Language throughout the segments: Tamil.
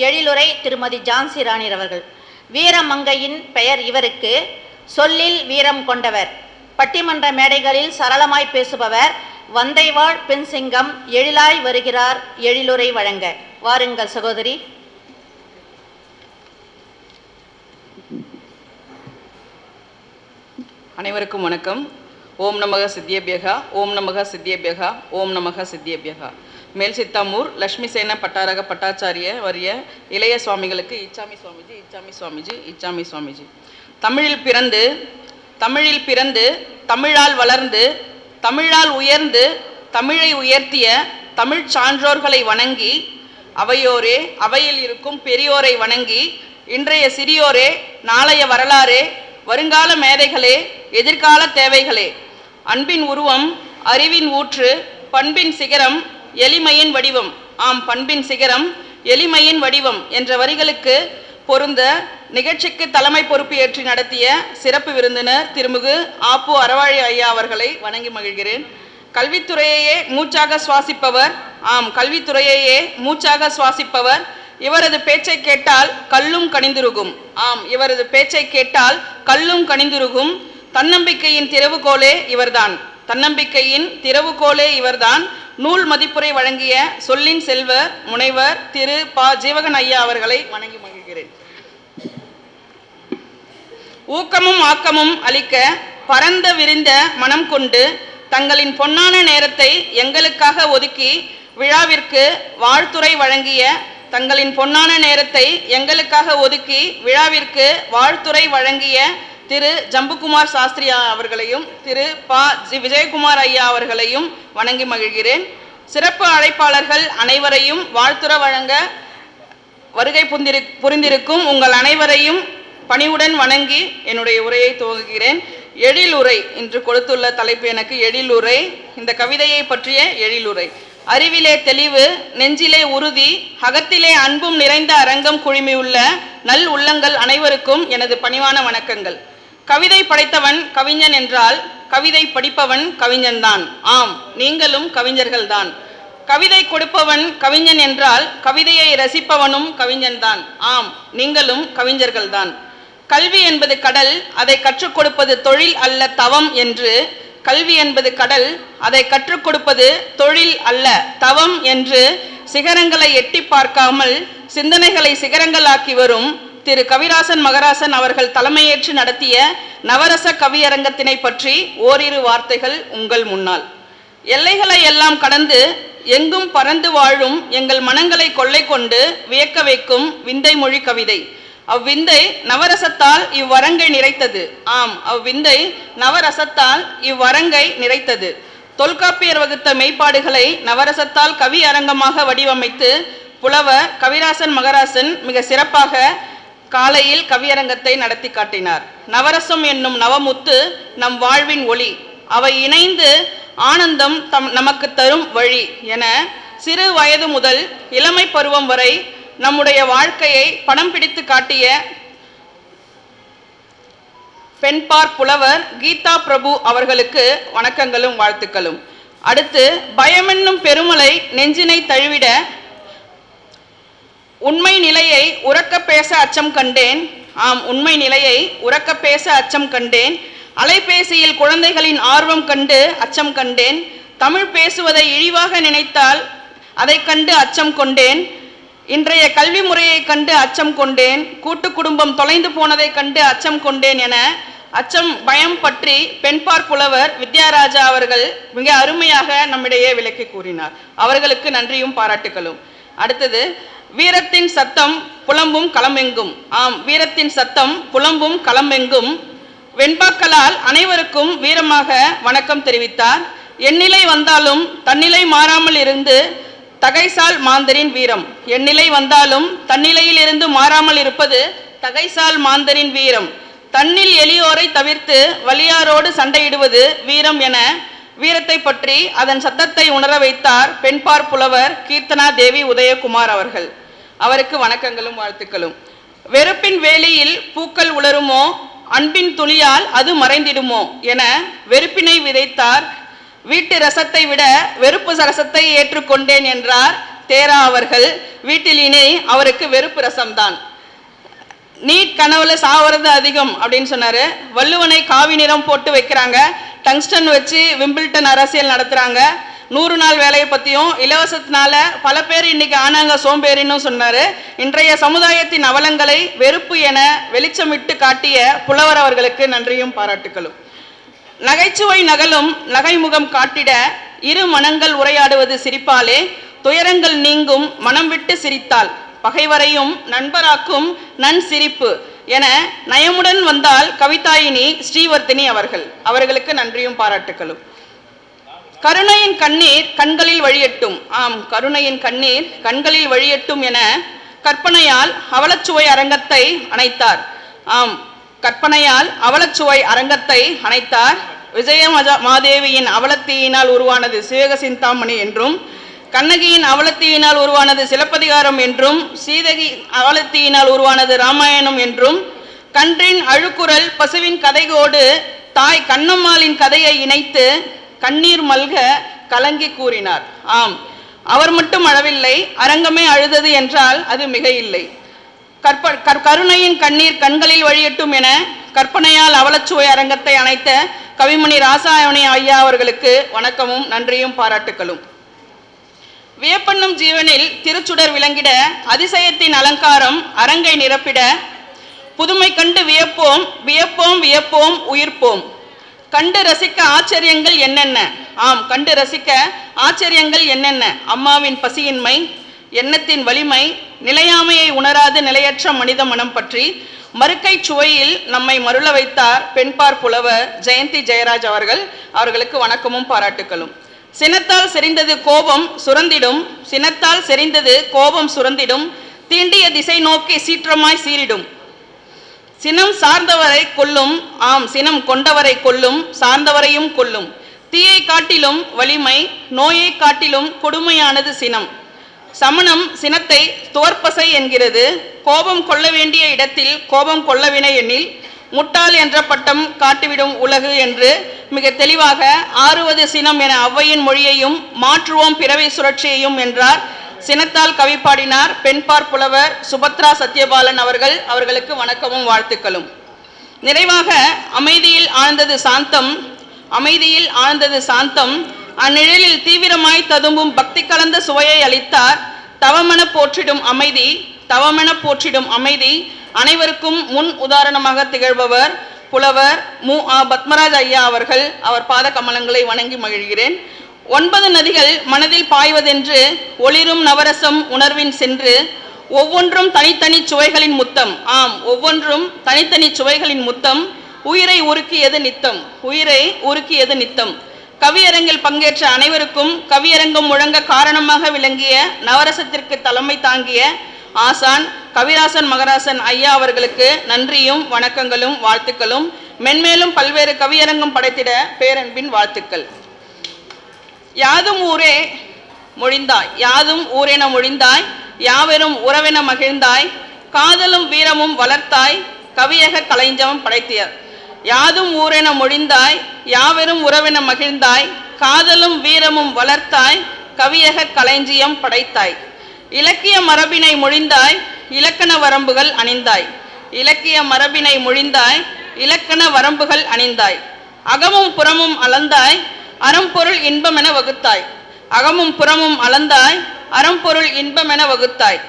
எழிலுரை திருமதி ஜான்சி ராணி அவர்கள். வீரமங்கையின் பெயர் இவருக்கு. சொல்லில் வீரம் கொண்டவர். பட்டிமன்ற மேடைகளில் சரளமாய் பேசுபவர். வந்தைவாழ் பெண் சிங்கம் எழிலாய் வருகிறார் எழிலுரை வழங்க. வாருங்கள் சகோதரி. அனைவருக்கும் வணக்கம். ஓம் நமக சித்தியபியகா ஓம் நமக சித்தியபியகா ஓம் நமக சித்தியபியகா. மேல் சித்தாமூர் லக்ஷ்மி சேன பட்டாரக பட்டாச்சாரிய வரிய இளைய சுவாமிகளுக்கு இச்சாமி சுவாமிஜி இச்சாமி சுவாமிஜி இச்சாமி சுவாமிஜி. தமிழில் பிறந்து தமிழில் பிறந்து தமிழால் வளர்ந்து தமிழால் உயர்ந்து தமிழை உயர்த்திய தமிழ் சான்றோர்களை வணங்கி அவையோரே அவையில் இருக்கும் பெரியோரை வணங்கி இன்றைய சிறியோரே நாளைய வரலாறே வருங்கால மேதைகளே எதிர்கால தேவைகளே. அன்பின் உருவம் அறிவின் ஊற்று பண்பின் சிகரம் எளிமையின் வடிவம். ஆம் பண்பின் சிகரம் எளிமையின் வடிவம் என்ற வரிகளுக்கு பொருந்த நிகழ்ச்சிக்கு தலைமை பொறுப்பு ஏற்றி நடத்திய சிறப்பு விருந்தினர் திருமிகு ஆப்பு அறவாழி ஐயா அவர்களை வணங்கி மகிழ்கிறேன். கல்வித்துறையையே மூச்சாக சுவாசிப்பவர் ஆம் கல்வித்துறையையே மூச்சாக சுவாசிப்பவர் இவரது பேச்சை கேட்டால் கல்லும் கனிந்துருகும். ஆம் இவரது பேச்சை கேட்டால் கல்லும் கனிந்துருகும். தன்னம்பிக்கையின் திறவுகோலே இவர்தான். தன்னம்பிக்கையின் திறவுகோலே இவர்தான். நூல் மதிப்புரை வழங்கிய சொல்லின் செல்வர் முனைவர் திரு ப. ஜீவகன் ஐயா அவர்களை வணங்கி மகிழ்கிறேன். ஊக்கமும் ஆக்கமும் அளிக்க பரந்த விரிந்த மனம் கொண்டு தங்களின் பொன்னான நேரத்தை எங்களுக்காக ஒதுக்கி விழாவிற்கு வாழ்த்துரை வழங்கிய தங்களின் பொன்னான நேரத்தை எங்களுக்காக ஒதுக்கி விழாவிற்கு வாழ்த்துறை வழங்கிய திரு ஜம்புகுமார் சாஸ்திரியா அவர்களையும் திரு பா. ஜி. விஜயகுமார் ஐயா அவர்களையும் வணங்கி மகிழ்கிறேன். சிறப்பு அழைப்பாளர்கள் அனைவரையும் வாழ்த்துரை வழங்க வருகை புந்திரு புரிந்திருக்கும் உங்கள் அனைவரையும் பணிவுடன் வணங்கி என்னுடைய உரையை துவங்குகிறேன். எழிலுரை இன்று கொடுத்துள்ள தலைப்பு எனக்கு எழிலுரை. இந்த கவிதையை பற்றிய எழிலுரை. அறிவிலே தெளிவு நெஞ்சிலே உறுதி அகத்திலே அன்பும் நிறைந்த அரங்கம் குழுமியுள்ள நல் உள்ளங்கள் அனைவருக்கும் எனது பணிவான வணக்கங்கள். கவிதை படைத்தவன் கவிஞன் என்றால் கவிதை படிப்பவன் கவிஞன்தான். ஆம் நீங்களும் கவிஞர்கள்தான். கவிதை கொடுப்பவன் கவிஞன் என்றால் கவிதையை ரசிப்பவனும் கவிஞன்தான். ஆம் நீங்களும் கவிஞர்கள்தான். கல்வி என்பது கடல் அதை கற்றுக் கொடுப்பது தொழில் அல்ல தவம் என்று கல்வி என்பது கடல் அதை கற்றுக் கொடுப்பது தொழில் அல்ல தவம் என்று சிகரங்களை எட்டி பார்க்காமல் சிந்தனைகளை சிகரங்களாக்கி வரும் திரு கவிராசன் மகராசன் அவர்கள் தலைமையேற்று நடத்திய நவரச கவியரங்கத்தினை பற்றி ஓரிரு வார்த்தைகள் உங்கள் முன்னால். எல்லைகளை எல்லாம் கடந்து எங்கும் பறந்து வாழும் எங்கள் மனங்களை கொள்ளை கொண்டு வியக்க வைக்கும் விந்தை மொழி கவிதை. அவ்விந்தை நவரசத்தால் இவ்வரங்கை நிறைத்தது. ஆம் அவ்விந்தை நவரசத்தால் இவ்வரங்கை நிறைத்தது. தொல்காப்பியர் வகுத்த மெய்ப்பாடுகளை நவரசத்தால் கவி அரங்கமாக வடிவமைத்து புலவர் கவிராசன் மகராசன் மிக சிறப்பாக காலையில் கவியரங்கத்தை நடத்தி காட்டினார். நவரசம் என்னும் நவமுத்து நம் வாழ்வின் ஒளி. அவை இணைந்து ஆனந்தம் தம் நமக்கு தரும் வழி என சிறு வயது முதல் இளமை பருவம் வரை நம்முடைய வாழ்க்கையை படம் பிடித்து காட்டிய பெண்பார் புலவர் கீதா பிரபு அவர்களுக்கு வணக்கங்களும் வாழ்த்துக்களும். அடுத்து பயமென்னும் பெருமலை நெஞ்சினை தழுவிட உண்மை நிலையை உறக்க பேச அச்சம் கண்டேன். ஆம் உண்மை நிலையை உறக்க பேச அச்சம் கண்டேன். அலைபேசியில் குழந்தைகளின் ஆர்வம் கண்டு அச்சம் கண்டேன். தமிழ் பேசுவதை இழிவாக நினைத்தால் அதை கண்டு அச்சம் கொண்டேன். இன்றைய கல்வி முறையை கண்டு அச்சம் கொண்டேன். கூட்டு குடும்பம் தொலைந்து போனதை கண்டு அச்சம் கொண்டேன் என அச்சம் பயம் பற்றி பெண்பார் புலவர் வித்யாராஜா அவர்கள் மிக அருமையாக நம்மிடையே விளக்கி கூறினார். அவர்களுக்கு நன்றியும் பாராட்டுகளும் அடுத்தது வீரத்தின் சத்தம் புலம்பும் களமெங்கும். ஆம் வீரத்தின் சத்தம் புலம்பும் களமெங்கும். வெண்பாக்களால் அனைவருக்கும் வீரமாக வணக்கம் தெரிவித்தார். எண்ணிலை வந்தாலும் தன்னிலை மாறாமல் இருந்து தகைசால் மாந்தரின் வீரம். எண்ணிலை வந்தாலும் தன்னிலையிலிருந்து மாறாமல் இருப்பது தகைசால் மாந்தரின் வீரம். தன்னில் எளியோரை தவிர்த்து வலியாரோடு சண்டையிடுவது வீரம் என வீரத்தை பற்றி அதன் சத்தத்தை உணர வைத்தார் பெண்பார் புலவர் கீர்த்தனா தேவி உதயகுமார் அவர்கள். அவருக்கு வணக்கங்களும் வாழ்த்துக்களும். வெறுப்பின் வேலியில் பூக்கள் உலருமோ? அன்பின் துளியால் அது மறைந்திடுமோ? என வெறுப்பினை விதைத்தார். வீட்டு ரசத்தை விட வெறுப்பு ரசத்தை ஏற்றுக்கொண்டேன் என்றார் தேரா அவர்கள். வீட்டில் அவருக்கு வெறுப்பு ரசம்தான். நீட் கனவுல சாவறது அதிகம் அப்படின்னு சொன்னாரு. வள்ளுவனை காவி நிறம் போட்டு வைக்கிறாங்க. டங்ஸ்டன் வச்சு விம்பிள்டன் அரசியல் நடத்துறாங்க. நூறு நாள் வேலையை பற்றியும் இலவசத்தினால பல பேர் இன்னைக்கு ஆனாங்க சோம்பேறின்னு சொன்னாரு. இன்றைய சமுதாயத்தின் அவலங்களை வெறுப்பு என வெளிச்சமிட்டு காட்டிய புலவர் அவர்களுக்கு நன்றியும் பாராட்டுகளும் நகைச்சுவை நகலும் நகைமுகம் காட்டிட இரு மனங்கள் உரையாடுவது சிரிப்பாலே. துயரங்கள் நீங்கும் மனம் விட்டு சிரித்தாள் பகைவரையும் நண்பராக்கும் நன் சிரிப்பு என நயமுடன் வந்தால் கவிதாயினி ஸ்ரீவர்த்தினி அவர்கள். அவர்களுக்கு நன்றியும் பாராட்டுகளும் கருணையின் கண்ணீர் கண்களில் வழியட்டும். ஆம் கருணையின் கண்ணீர் கண்களில் வழியட்டும் என கற்பனையால் அவலச்சுவை அரங்கத்தை அணைத்தார். ஆம் கற்பனையால் அவலச்சுவை அரங்கத்தை அணைத்தார். விஜய மாதேவியின் அவலத்தீயினால் உருவானது சிவக சிந்தாமணி என்றும் கண்ணகியின் அவலத்தீயினால் உருவானது சிலப்பதிகாரம் என்றும் சீதகி அவலத்தீயினால் உருவானது ராமாயணம் என்றும் கன்றின் அழுக்குரல் பசுவின் கதைகோடு தாய் கண்ணம்மாளின் கதையை இணைத்து கண்ணீர் மல்க கலங்கி கூறினார். ஆம் அவர் மட்டும் அழவில்லை அரங்கமே அழுதது என்றால் அது மிக இல்லை கற்ப கர்- கருணையின் கண்ணீர் கண்களில் வழியட்டும் என கற்பனையால் அவலச்சுவை அரங்கத்தை அணைத்த கவிமணி ராசாயணி ஐயா அவர்களுக்கு வணக்கமும் நன்றியும் பாராட்டுகளும் வியப்பண்ணும் ஜீவனில் திருச்சுடர் விளங்கிட அதிசயத்தின் அலங்காரம் அரங்கை நிரப்பிட. புதுமை கண்டு வியப்போம் வியப்போம் வியப்போம் உயிர்ப்போம். கண்டு ரசிக்க ஆச்சரியங்கள் என்னென்ன? ஆம் கண்டு ரசிக்க ஆச்சரியங்கள் என்னென்ன? அம்மாவின் பசியின்மை எண்ணத்தின் வலிமை நிலையாமையை உணராது நிலையற்ற மனித மனம் பற்றி. மறுக்கை சுவையில் நம்மை மருள வைத்தார் பெண்பார் புலவர் ஜெயந்தி ஜெயராஜ் அவர்கள். அவர்களுக்கு வணக்கமும் பாராட்டுக்களும். சினத்தால் செறிந்தது கோபம் சுரந்திடும். சினத்தால் செறிந்தது கோபம் சுரந்திடும். தீண்டிய திசை நோக்கி சீற்றமாய் சீரிடும் சினம் சார்ந்தவரை கொல்லும் ஆம் சினம் கொண்டவரை கொல்லும் சார்ந்தவரையும் கொல்லும். தீயை காட்டிலும் வலிமை நோயை காட்டிலும் கொடுமையானது சினம். சமணம் சினத்தை தோற்பசை என்கிறது. கோபம் கொள்ள வேண்டிய இடத்தில் கோபம் கொள்ளவினை எனில் முட்டாள் என்ற பட்டம் காட்டிவிடும் உலகு என்று மிக தெளிவாக ஆறுவது சினம் என ஔவையின் மொழியையும் மாற்றுவோம் பிறவி சுழற்சியையும் என்றார் சினத்தால் கவி பாடினார் பெண்பார் புலவர் சுபத்ரா சத்யபாலன் அவர்கள் அவர்களுக்கு வணக்கமும் வாழ்த்துக்களும். நிறைவாக அமைதியில் ஆழ்ந்தது சாந்தம் அமைதியில் ஆழ்ந்தது சாந்தம். அந்நிழலில் தீவிரமாய் ததும்பும் பக்தி கலந்த சுவையை அளித்தார். தவமென போற்றிடும் அமைதி தவமென போற்றிடும் அமைதி. அனைவருக்கும் முன் உதாரணமாக திகழ்பவர் புலவர் மு. ஆ. பத்மராஜ் ஐயா அவர்கள். அவர் பாத கமலங்களை வணங்கி மகிழ்கிறேன். ஒன்பது நதிகள் மனதில் பாய்வதென்று ஒளிரும் நவரசம் உணர்வின் சென்று ஒவ்வொன்றும் தனித்தனி சுவைகளின் முத்தம். ஆம் ஒவ்வொன்றும் தனித்தனி சுவைகளின் முத்தம். உயிரை உருக்கியது நித்தம். உயிரை உருக்கியது நித்தம். கவியரங்கில் பங்கேற்ற அனைவருக்கும் கவியரங்கம் முழங்க காரணமாக விளங்கிய நவரசத்திற்கு தலைமை தாங்கிய ஆசான் கவிராசன் மகராசன் ஐயா அவர்களுக்கு நன்றியும் வணக்கங்களும் வாழ்த்துக்களும். மென்மேலும் பல்வேறு கவியரங்கம் படைத்திட பேரன்பின் வாழ்த்துக்கள். யாதும் ஊரே மொழிந்தாய். யாதும் ஊரென மொழிந்தாய். யாவரும் உறவென மகிழ்ந்தாய். காதலும் வீரமும் வளர்த்தாய். கவியக கலைஞ்சவம் படைத்தியர் யாதும் ஊரென மொழிந்தாய். யாவரும் உறவென மகிழ்ந்தாய். காதலும் வீரமும் வளர்த்தாய். கவியக கலைஞ்சியம் படைத்தாய். இலக்கிய மரபினை மொழிந்தாய். இலக்கண வரம்புகள் அணிந்தாய். இலக்கிய மரபினை மொழிந்தாய். இலக்கண வரம்புகள் அணிந்தாய். அகமும் புறமும் அளந்தாய். அறம்பொருள் இன்பமென வகுத்தாய். அகமும் புறமும் அளந்தாய் அறம்பொருள் இன்பமென வகுத்தாய்.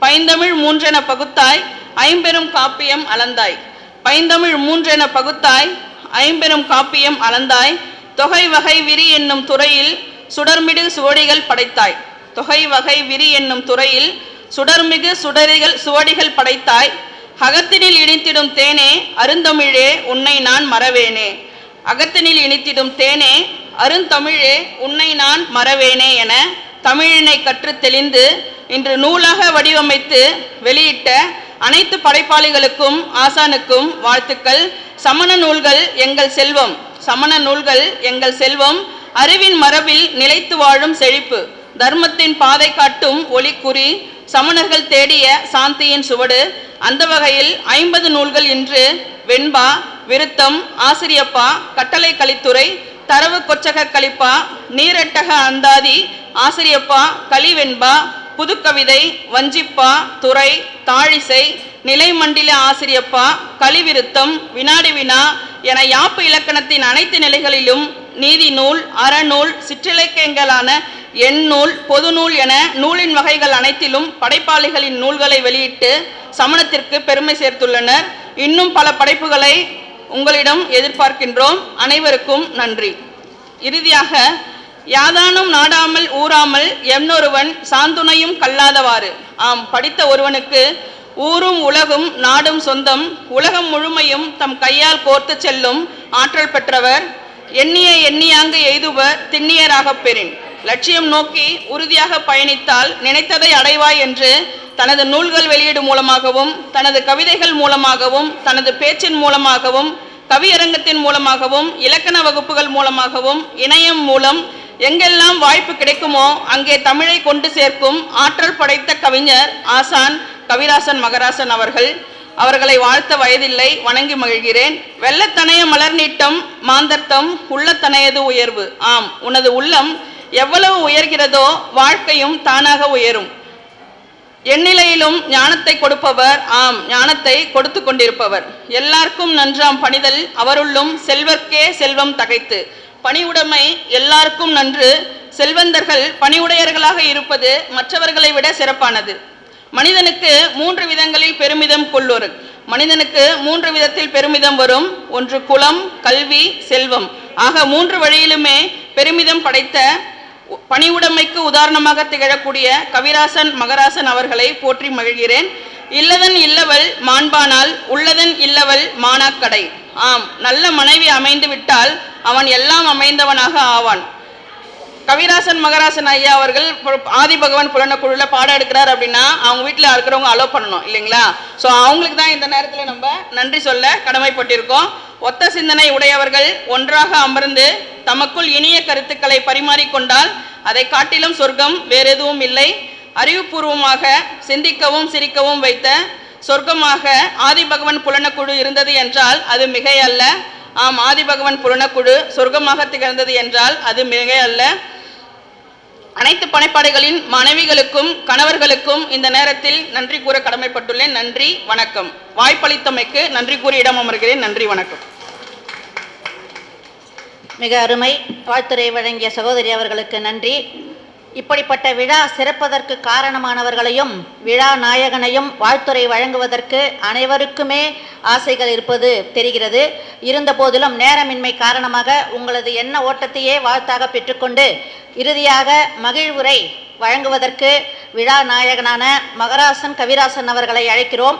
பைந்தமிழ் மூன்றென பகுத்தாய் ஐம்பெரும் காப்பியம் அளந்தாய். பைந்தமிழ் மூன்றென பகுத்தாய் ஐம்பெரும் காப்பியம் அளந்தாய். தொகை வகை விரி என்னும் துறையில் சுடர்மிடு சுவடிகள் படைத்தாய். தொகை வகை விரி என்னும் துறையில் சுடர்மிகு சுடரிகள் சுவடிகள் படைத்தாய். அகத்தினில் இனித்திடும் தேனே அருந்தமிழே உன்னை நான் மறவேனே. அகத்தினில் இனித்திடும் தேனே அருந்தமிழே உன்னை நான் மறவேனே என தமிழினை கற்று தெளிந்து இன்று நூலாக வடிவமைத்து வெளியிட்ட அனைத்து படைப்பாளிகளுக்கும் ஆசானுக்கும் வாழ்த்துக்கள். சமண நூல்கள் எங்கள் செல்வம். சமண நூல்கள் எங்கள் செல்வம். அறிவின் மரபில் நிலைத்து வாழும் செழிப்பு. தர்மத்தின் பாதை காட்டும் ஒளிக்குறி சமணர்கள் தேடிய சாந்தியின் சுவடு. அந்த வகையில் ஐம்பது நூல்கள் இன்று வெண்பா விருத்தம் ஆசிரியப்பா கட்டளை கலித்துறை தரவு கொச்சக கழிப்பா நீரட்டக அந்தாதி ஆசிரியப்பா கலிவெண்பா புதுக்கவிதை வஞ்சிப்பா துறை தாழிசை நிலைமண்டில ஆசிரியப்பா கலிவிருத்தம் வினாடி வினா என யாப்பு இலக்கணத்தின் அனைத்து நிலைகளிலும் நீதி நூல் அறநூல் சிற்றிலக்கியங்களான எண்ணூல் பொதுநூல் என நூலின் வகைகள் அனைத்திலும் படைப்பாளிகளின் நூல்களை வெளியிட்டு சமணத்திற்கு பெருமை சேர்த்துள்ளனர். இன்னும் பல படைப்புகளை உங்களிடம் எதிர்பார்க்கின்றோம் அனைவருக்கும் நன்றி. இறுதியாக யாதானும் நாடாமல் ஊராமல் எம்னொருவன் சாந்துணையும் கல்லாதவாறு. ஆம் படித்த ஒருவனுக்கு ஊரும் உலகும் நாடும் சொந்தம் உலகம் முழுமையும் தம் கையால் கோர்த்து செல்லும் ஆற்றல் பெற்றவர் எண்ணிய எண்ணியாங்கு எய்துவர் திண்ணியராகப் பெறின். லட்சியம் நோக்கி உறுதியாக பயணித்தால் நினைத்ததை அடைவாய் என்று தனது நூல்கள் வெளியீடு மூலமாகவும் தனது கவிதைகள் மூலமாகவும் தனது பேச்சின் மூலமாகவும் கவியரங்கத்தின் மூலமாகவும் இலக்கண வகுப்புகள் மூலமாகவும் இணையம் மூலம் எங்கெல்லாம் வாய்ப்பு கிடைக்குமோ அங்கே தமிழை கொண்டு சேர்க்கும் ஆற்றல் படைத்த கவிஞர் ஆசான் கவிராசன் மகராசன் அவர்கள். அவர்களை வாழ்த்த வயதில்லை வணங்கி மகிழ்கிறேன். வெள்ளத்தனைய மலர் நீட்டம் மாந்தர்த்தம் உள்ளத்தனையது உயர்வு. ஆம் உனது உள்ளம் எவ்வளவு உயர்கிறதோ வாழ்க்கையும் தானாக உயரும். எந்நிலையிலும் ஞானத்தை கொடுப்பவர் ஆம் ஞானத்தை கொடுத்து கொண்டிருப்பவர். எல்லாருக்கும் நன்றாம் பணிதல் அவருள்ளும் செல்வர்க்கே செல்வம் தகைத்து. பணிவுடைமை எல்லாருக்கும் நன்று. செல்வந்தர்கள் பணிவுடையர்களாக இருப்பது மற்றவர்களை விட சிறப்பானது. மனிதனுக்கு மூன்று விதங்களில் பெருமிதம் கொள்வோர் மனிதனுக்கு மூன்று விதத்தில் பெருமிதம் வரும். ஒன்று குலம் கல்வி செல்வம். ஆக மூன்று வழியிலுமே பெருமிதம் படைத்த பணிவுடைமைக்கு உதாரணமாக திகழக்கூடிய கவிராசன் மகராசன் அவர்களை போற்றி மகிழ்கிறேன். இல்லதன் இல்லவள் மாண்பானால் உள்ளதன் இல்லவள் மானாக்கடை. ஆம் நல்ல மனைவி அமைந்து விட்டால் அவன் எல்லாம் அமைந்தவனாக ஆவான். கவிராசன் மகராசன் ஐயா அவர்கள் ஆதி பகவான் புலனக்குழுல பாடம் எடுக்கிறார் அப்படின்னா அவங்க வீட்டில் இருக்கிறவங்க அலோவ் பண்ணணும் இல்லைங்களா? ஸோ அவங்களுக்கு தான் இந்த நேரத்தில் நம்ம நன்றி சொல்ல கடமைப்பட்டிருக்கோம். ஒத்த சிந்தனை உடையவர்கள் ஒன்றாக அமர்ந்து தமக்குள் இனிய கருத்துக்களை பரிமாறிக்கொண்டால் அதை காட்டிலும் சொர்க்கம் வேறெதுவும் இல்லை. அறிவுபூர்வமாக சிந்திக்கவும் சிரிக்கவும் வைத்த சொர்க்கமாக ஆதிபகவன் புலனக்குழு இருந்தது என்றால் அது மிகை அல்ல ஆம் ஆதிபகவன் புலனக்குழு சொர்க்கமாக திகழ்ந்தது என்றால் அது மிகை அல்ல அனைத்து பணிப்பாடுகளின் மனைவிகளுக்கும் கணவர்களுக்கும் இந்த நேரத்தில் நன்றி கூற கடமைப்பட்டுள்ளேன். நன்றி வணக்கம். வாய்ப்பளித்தமைக்கு நன்றி கூறி இடம் அமர்கிறேன் நன்றி வணக்கம். மிக அருமை. வாழ்த்துறை வழங்கிய சகோதரி அவர்களுக்கு நன்றி. இப்படிப்பட்ட விழா சிறப்பதற்கு காரணமானவர்களையும் விழா நாயகனையும் வாழ்த்துரை வழங்குவதற்கு அனைவருக்குமே ஆசைகள் இருப்பது தெரிகிறது. இருந்தபோதிலும் நேரமின்மை காரணமாக உங்களது எண்ண ஓட்டத்தையே வாழ்த்தாக பெற்றுக்கொண்டு இறுதியாக மகிழ்வுரை வழங்குவதற்கு விழா நாயகனான மகராசன் கவிராசன் அவர்களை அழைக்கிறோம்.